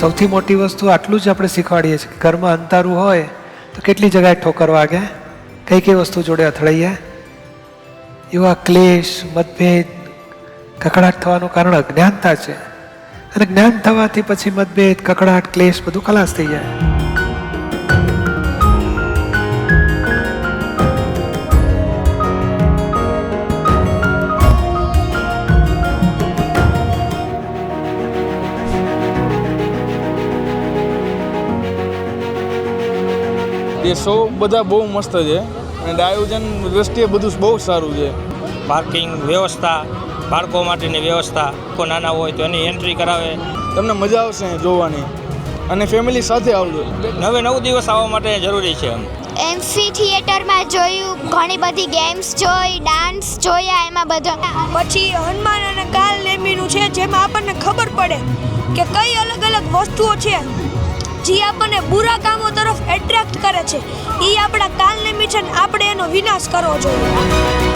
સૌથી મોટી વસ્તુ આટલું જ આપણે શીખવાડીએ છીએ ઘરમાં અંધારું હોય તો કેટલી જગ્યાએ ઠોકર વાગે? કઈ કઈ વસ્તુ જોડે અથડાઈએ? એવા ક્લેશ, મતભેદ, કકડાટ થવાનું કારણ અજ્ઞાનતા છે. અને જ્ઞાન થવાથી પછી મતભેદ, કકડાટ, ક્લેશ બધું ખલાસ થઈ જાય. એ શો બધા બહુ મસ્ત છે. અને આયોજન દ્રષ્ટિએ બધું બહુ સારું છે. પાર્કિંગ વ્યવસ્થા બાળકો માટેની વ્યવસ્થા કોઈ નાના હોય તો એની એન્ટ્રી કરાવે. તમને મજા આવશે જોવાની. અને ફેમિલી સાથે આવજો. નવે નવ દિવસ આવવા માટે જરૂરી છે એમ. એમ્ફી થિયેટરમાં જોયું ઘણી બધી ગેમ્સ જોઈ ડાન્સ જોયા એમાં બધા. પછી હનુમાન અને કાલ લેમીનું છે જેમાં આપણને ખબર પડે કે કઈ અલગ અલગ વસ્તુઓ છે. જે આપણને બુરા કામો એટ્રેક્ટ કરે છે. એ આપણા કાલ મિશન આપણે એનો વિનાશ કરવો જોઈએ.